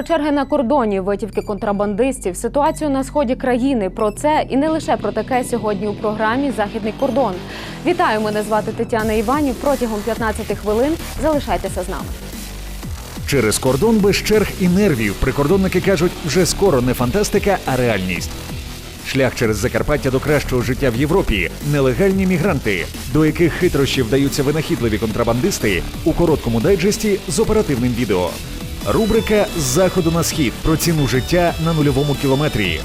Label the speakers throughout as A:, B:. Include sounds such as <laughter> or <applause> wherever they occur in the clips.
A: Про черги на кордоні, витівки контрабандистів, ситуацію на сході країни. Про це і не лише про таке сьогодні у програмі Західний кордон. Вітаю, мене звати Тетяна Іванів. Протягом 15 хвилин залишайтеся з нами.
B: Через кордон без черг і нервів прикордонники кажуть, вже скоро не фантастика, а реальність. Шлях через Закарпаття до кращого життя в Європі нелегальні мігранти, до яких хитрощі вдаються винахідливі контрабандисти у короткому дайджесті з оперативним відео. Рубрика з заходу на схід про ціну життя на нульовому кілометрі.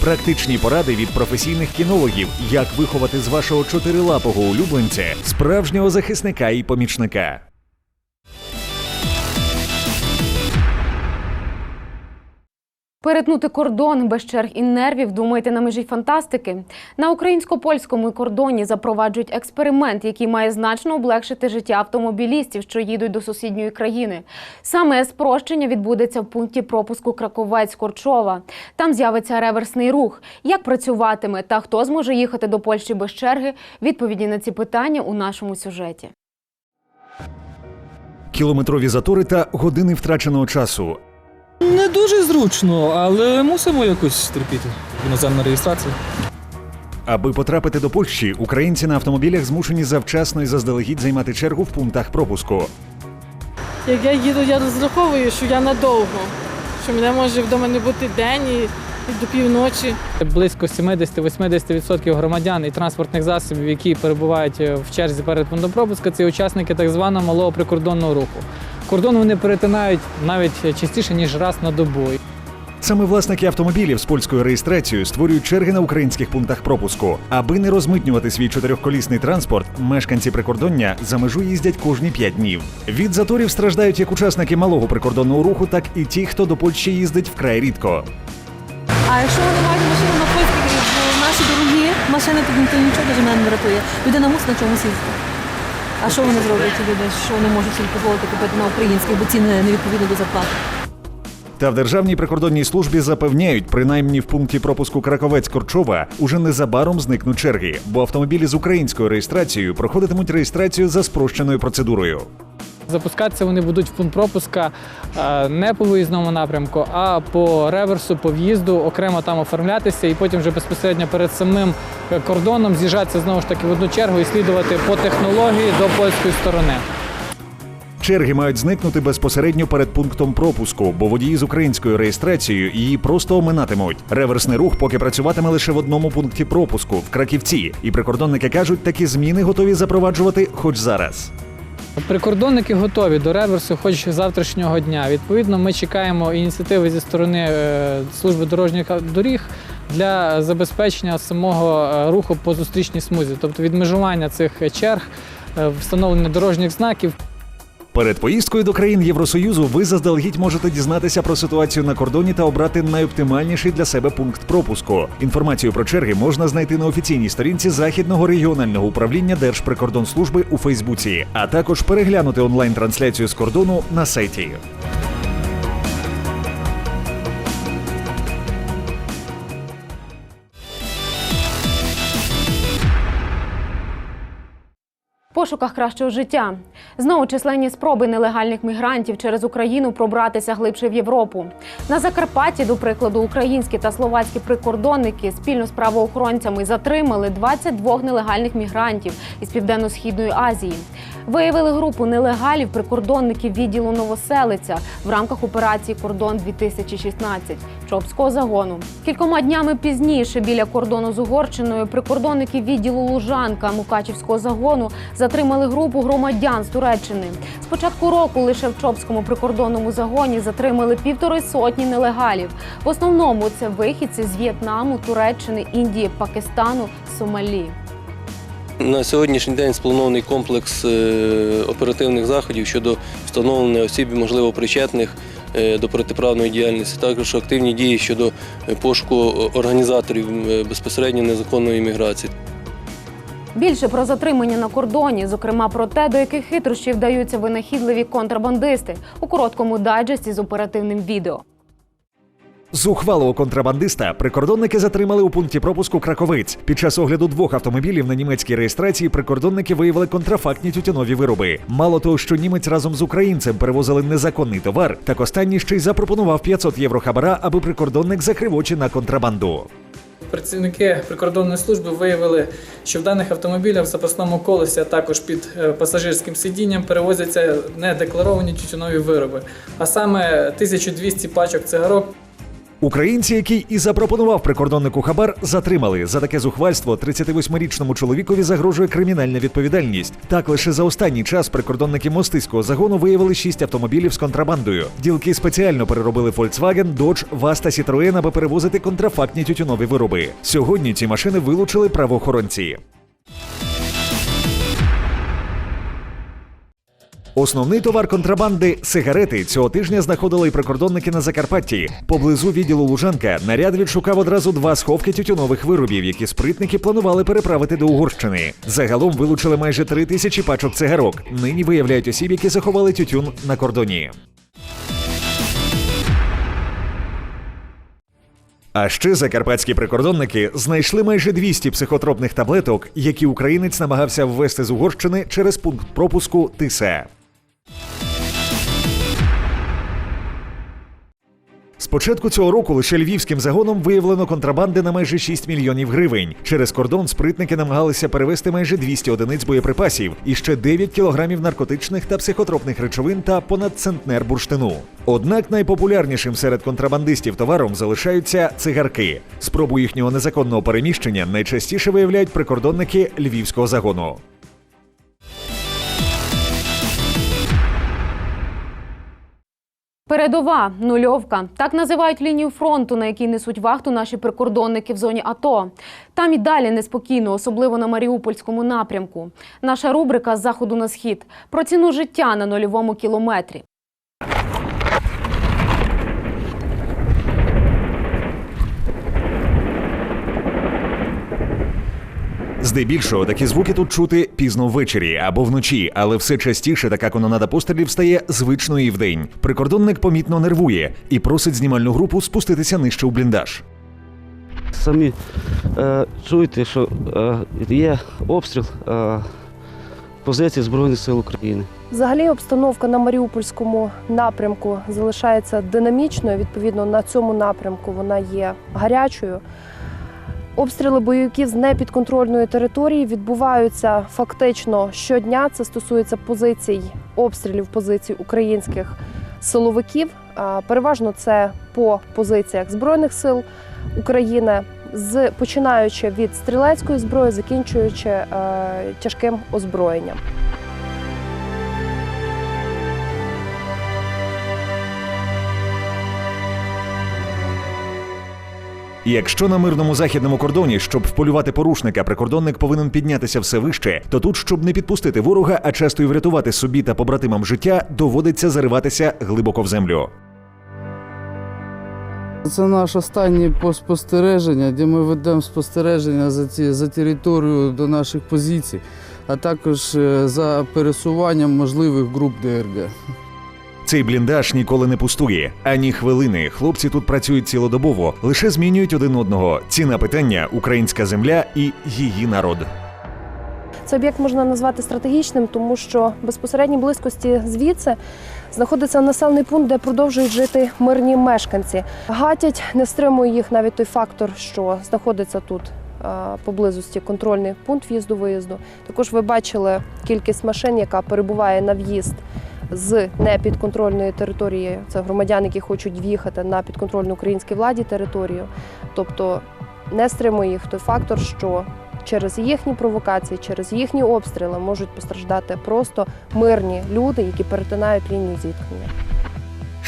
B: Практичні поради від професійних кінологів, як виховати з вашого чотирилапого улюбленця справжнього захисника і помічника.
A: Перетнути кордон без черг і нервів, думаєте, на межі фантастики? На українсько-польському кордоні запроваджують експеримент, який має значно облегшити життя автомобілістів, що їдуть до сусідньої країни. Саме спрощення відбудеться в пункті пропуску Краковець-Корчова. Там з'явиться реверсний рух. Як працюватиме та хто зможе їхати до Польщі без черги? Відповіді на ці питання у нашому сюжеті.
B: Кілометрові затори та години втраченого часу.
C: Не дуже зручно, але мусимо якось терпіти. Іноземна реєстрація.
B: Аби потрапити до Польщі, українці на автомобілях змушені завчасно і заздалегідь займати чергу в пунктах пропуску.
D: Як я їду, я розраховую, що я надовго, що мене може вдома не бути день і, і до півночі.
C: Близько 70-80% громадян і транспортних засобів, які перебувають е, в черзі перед пунктом пропуска, це учасники так званого малого прикордонного руху. Кордон вони перетинають навіть частіше ніж раз на добу.
B: Саме власники автомобілів з польською реєстрацією створюють черги на українських пунктах пропуску. Аби не розмитнювати свій чотирьохколісний транспорт, мешканці прикордоння за межу їздять кожні п'ять днів. Від заторів страждають як учасники малого прикордонного руху, так і ті, хто до Польщі їздить вкрай рідко.
E: А якщо вони мають машину на польській, наші дорогі машини, то нічого не рятує. Людина мусить на чомусь їздити. А що вони зроблять люди, що вони можуть собі дозволити купити на українських, бо ціни не відповідно до зарплати?
B: Та в Державній прикордонній службі запевняють, принаймні в пункті пропуску Краковець-Корчова уже незабаром зникнуть черги, бо автомобілі з українською реєстрацією проходитимуть реєстрацію за спрощеною процедурою.
C: Запускатися вони будуть в пункт пропуска е, не по виїзному напрямку, а по реверсу, по в'їзду, окремо там оформлятися і потім вже безпосередньо перед самим кордоном з'їжджатися знову ж таки в одну чергу і слідувати по технології до польської сторони.
B: Черги мають зникнути безпосередньо перед пунктом пропуску, бо водії з українською реєстрацією її просто оминатимуть. Реверсний рух поки працюватиме лише в одному пункті пропуску в Краківці. І прикордонники кажуть, такі зміни готові запроваджувати хоч зараз.
C: Прикордонники готові до реверсу, хоч завтрашнього дня. Відповідно, ми чекаємо ініціативи зі сторони е, служби дорожніх доріг для забезпечення самого е, руху по зустрічній смузі, тобто відмежування цих черг, е, встановлення дорожніх знаків.
B: Перед поїздкою до країн Євросоюзу ви заздалегідь можете дізнатися про ситуацію на кордоні та обрати найоптимальніший для себе пункт пропуску. Інформацію про черги можна знайти на офіційній сторінці Західного регіонального управління Держприкордонслужби у Фейсбуці, а також переглянути онлайн-трансляцію з кордону на сайті.
A: Пошуках кращого життя знову численні спроби нелегальних мігрантів через Україну пробратися глибше в Європу. На Закарпатті, до прикладу, українські та словацькі прикордонники спільно з правоохоронцями затримали 22 нелегальних мігрантів із південно-східної Азії. Виявили групу нелегалів прикордонників відділу Новоселиця в рамках операції Кордон 2016 Чопського загону. Кількома днями пізніше біля кордону з Угорщиною прикордонники відділу Лужанка Мукачівського загону затримали групу громадян з Туреччини. З початку року лише в Чопському прикордонному загоні затримали півтори сотні нелегалів. В основному це вихідці з В'єтнаму, Туреччини, Індії, Пакистану, Сомалі.
F: На сьогоднішній день спланований комплекс е, оперативних заходів щодо встановлення осіб, можливо, причетних е, до протиправної діяльності, також активні дії щодо е, пошуку організаторів безпосередньо незаконної міграції.
A: Більше про затримання на кордоні, зокрема про те, до яких хитрощів вдаються винахідливі контрабандисти у короткому дайджесті з оперативним відео.
B: Зухвалого контрабандиста прикордонники затримали у пункті пропуску Краковець. Під час огляду двох автомобілів на німецькій реєстрації прикордонники виявили контрафактні тютюнові вироби. Мало того, що німець разом з українцем перевозили незаконний товар, так останній ще й запропонував 500 євро хабара, аби прикордонник закрив очі на контрабанду.
C: Працівники прикордонної служби виявили, що в даних автомобілях в запасному колесі, а також під е, пасажирським сидінням перевозяться недекларовані тютюнові вироби, а саме 1200 пачок цигарок
B: Українці, який і запропонував прикордоннику хабар, затримали за таке зухвальство. 38-річному чоловікові загрожує кримінальна відповідальність. Так лише за останній час прикордонники мостиського загону виявили шість автомобілів з контрабандою. Ділки спеціально переробили Volkswagen, Dodge, Vaz та Citroën, аби перевозити контрафактні тютюнові вироби. Сьогодні ці машини вилучили правоохоронці. Основний товар контрабанди сигарети цього тижня знаходили і прикордонники на Закарпатті. Поблизу відділу Лужанка наряд відшукав одразу два сховки тютюнових виробів, які спритники планували переправити до Угорщини. Загалом вилучили майже три тисячі пачок цигарок. Нині виявляють осіб, які заховали тютюн на кордоні. А ще закарпатські прикордонники знайшли майже 200 психотропних таблеток, які українець намагався ввести з Угорщини через пункт пропуску Тисе. Початку цього року лише львівським загоном виявлено контрабанди на майже 6 мільйонів гривень. Через кордон спритники намагалися перевести майже 200 одиниць боєприпасів і ще 9 кілограмів наркотичних та психотропних речовин та понад центнер бурштину. Однак найпопулярнішим серед контрабандистів товаром залишаються цигарки. Спробу їхнього незаконного переміщення найчастіше виявляють прикордонники львівського загону.
A: Передова нульовка так називають лінію фронту, на якій несуть вахту наші прикордонники в зоні АТО. Там і далі неспокійно, особливо на Маріупольському напрямку. Наша рубрика з заходу на схід про ціну життя на нульовому кілометрі.
B: Здебільшого такі звуки тут чути пізно ввечері або вночі, але все частіше така канонада пострілів стає звичною і вдень. Прикордонник помітно нервує і просить знімальну групу спуститися нижче у бліндаж.
G: Самі е, чуєте, що е, є обстріл е, позицій Збройних сил України.
H: Взагалі обстановка на Маріупольському напрямку залишається динамічною. Відповідно, на цьому напрямку вона є гарячою. Обстріли бойовиків з непідконтрольної території відбуваються фактично щодня. Це стосується позицій обстрілів позицій українських силовиків. Переважно це по позиціях Збройних сил України, з починаючи від стрілецької зброї, закінчуючи е, тяжким озброєнням.
B: Якщо на мирному західному кордоні, щоб вполювати порушника, прикордонник повинен піднятися все вище, то тут, щоб не підпустити ворога, а часто й врятувати собі та побратимам життя, доводиться зариватися глибоко в землю.
I: Це наш останній пост спостереження, де ми ведемо спостереження за, ці, за територію до наших позицій, а також е, за пересуванням можливих груп ДРГ.
B: Цей бліндаж ніколи не пустує ані хвилини. Хлопці тут працюють цілодобово, лише змінюють один одного. Ціна питання українська земля і її народ.
H: Цей об'єкт можна назвати стратегічним, тому що в безпосередній близькості звідси знаходиться населений пункт, де продовжують жити мирні мешканці. Гатять, не стримує їх навіть той фактор, що знаходиться тут е, поблизості контрольний пункт в'їзду-виїзду. Також ви бачили кількість машин, яка перебуває на в'їзд з непідконтрольної території. Це громадяни, які хочуть в'їхати на підконтрольну українській владі територію. Тобто не стримує їх той фактор, що через їхні провокації, через їхні обстріли можуть постраждати просто мирні люди, які перетинають лінію зіткнення.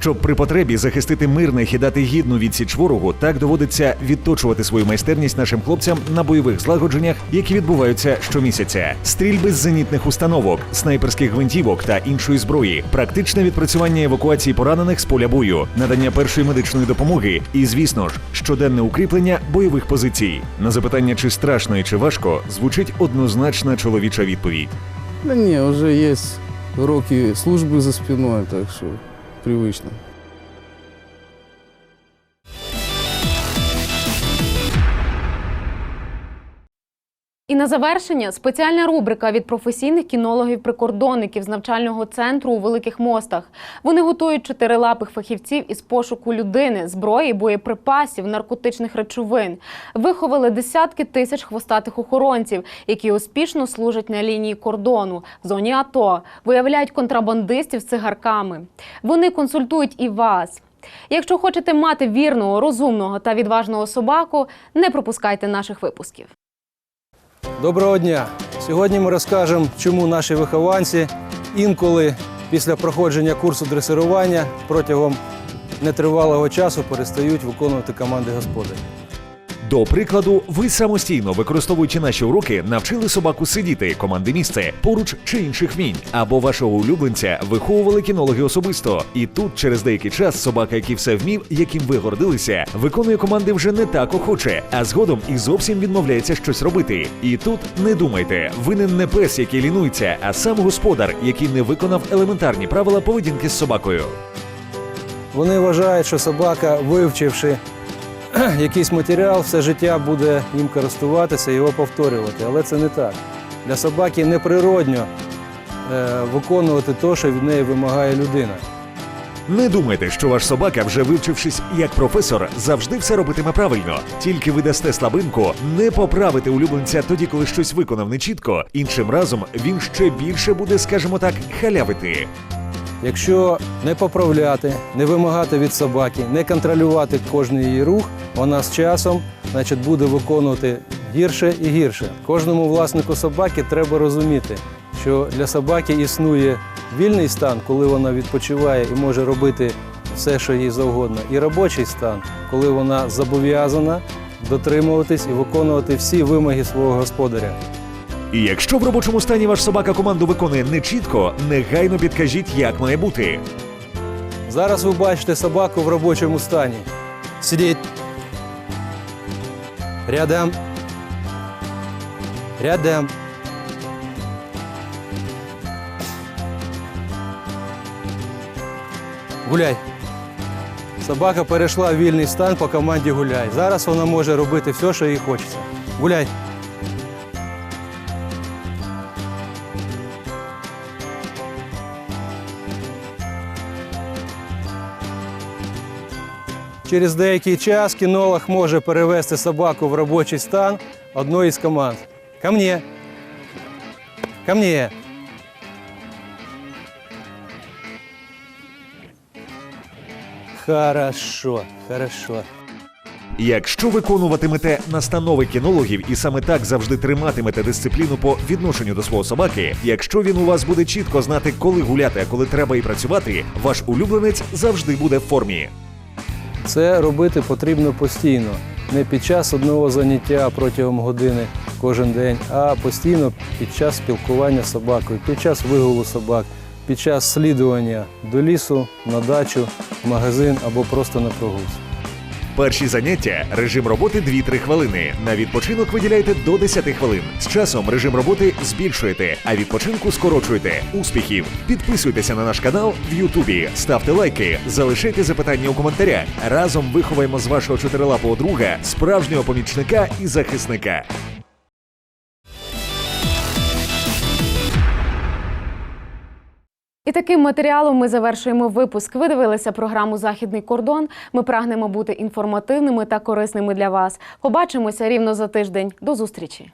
B: Щоб при потребі захистити мирних і дати гідну відсіч ворогу, так доводиться відточувати свою майстерність нашим хлопцям на бойових злагодженнях, які відбуваються щомісяця. Стрільби з зенітних установок, снайперських гвинтівок та іншої зброї, практичне відпрацювання евакуації поранених з поля бою, надання першої медичної допомоги і, звісно ж, щоденне укріплення бойових позицій. На запитання, чи страшно і чи важко, звучить однозначна чоловіча відповідь.
I: Ні, вже є роки служби за спиною, так що привично.
A: На завершення спеціальна рубрика від професійних кінологів-прикордонників з навчального центру у Великих Мостах. Вони готують чотирилапих фахівців із пошуку людини, зброї, боєприпасів, наркотичних речовин. Виховали десятки тисяч хвостатих охоронців, які успішно служать на лінії кордону в зоні АТО, виявляють контрабандистів з цигарками. Вони консультують і вас. Якщо хочете мати вірного, розумного та відважного собаку, не пропускайте наших випусків.
J: Доброго дня! Сьогодні ми розкажемо, чому наші вихованці інколи після проходження курсу дресирування протягом нетривалого часу перестають виконувати команди господарів.
B: До прикладу, ви самостійно, використовуючи наші уроки, навчили собаку сидіти, команди місце, поруч чи інших вмінь, або вашого улюбленця виховували кінологи особисто. І тут, через деякий час, собака, який все вмів, яким ви гордилися, виконує команди вже не так охоче, а згодом і зовсім відмовляється щось робити. І тут не думайте, винен не пес, який лінується, а сам господар, який не виконав елементарні правила поведінки з собакою.
J: Вони вважають, що собака, вивчивши <clears throat> якийсь матеріал, все життя буде їм користуватися його повторювати. Але це не так. Для собаки неприродньо е, виконувати те, що від неї вимагає людина.
B: Не думайте, що ваш собака, вже вивчившись як професор, завжди все робитиме правильно. Тільки ви дасте слабинку, не поправите улюбленця тоді, коли щось виконав нечітко. Іншим разом він ще більше буде, скажімо так, халявити.
J: Якщо не поправляти, не вимагати від собаки, не контролювати кожен її рух, вона з часом значить, буде виконувати гірше і гірше. Кожному власнику собаки треба розуміти, що для собаки існує вільний стан, коли вона відпочиває і може робити все, що їй завгодно, і робочий стан, коли вона зобов'язана дотримуватись і виконувати всі вимоги свого господаря.
B: І якщо в робочому стані ваш собака команду виконує нечітко, негайно підкажіть, як має бути.
J: Зараз ви бачите собаку в робочому стані. Сидіть. Рядом. Рядом. Гуляй. Собака перейшла в вільний стан по команді гуляй. Зараз вона може робити все, що їй хочеться. Гуляй. Через деякий час кінолог може перевести собаку в робочий стан одної з команд. Ко мне. Ко мне. Хорошо, хорошо.
B: Якщо виконуватимете настанови кінологів і саме так завжди триматимете дисципліну по відношенню до свого собаки, якщо він у вас буде чітко знати, коли гуляти, а коли треба і працювати, ваш улюбленець завжди буде в формі.
J: Це робити потрібно постійно, не під час одного заняття протягом години кожен день, а постійно під час спілкування з собакою, під час вигулу собак, під час слідування до лісу, на дачу, в магазин або просто на прогулку.
B: Перші заняття режим роботи 2-3 хвилини. На відпочинок виділяйте до 10 хвилин. З часом режим роботи збільшуєте, а відпочинку скорочуєте. Успіхів! Підписуйтеся на наш канал в Ютубі, ставте лайки, залишайте запитання у коментарях. Разом виховаємо з вашого чотирилапого друга справжнього помічника і захисника.
A: І таким матеріалом ми завершуємо випуск. Ви дивилися програму Західний кордон. Ми прагнемо бути інформативними та корисними для вас. Побачимося рівно за тиждень. До зустрічі.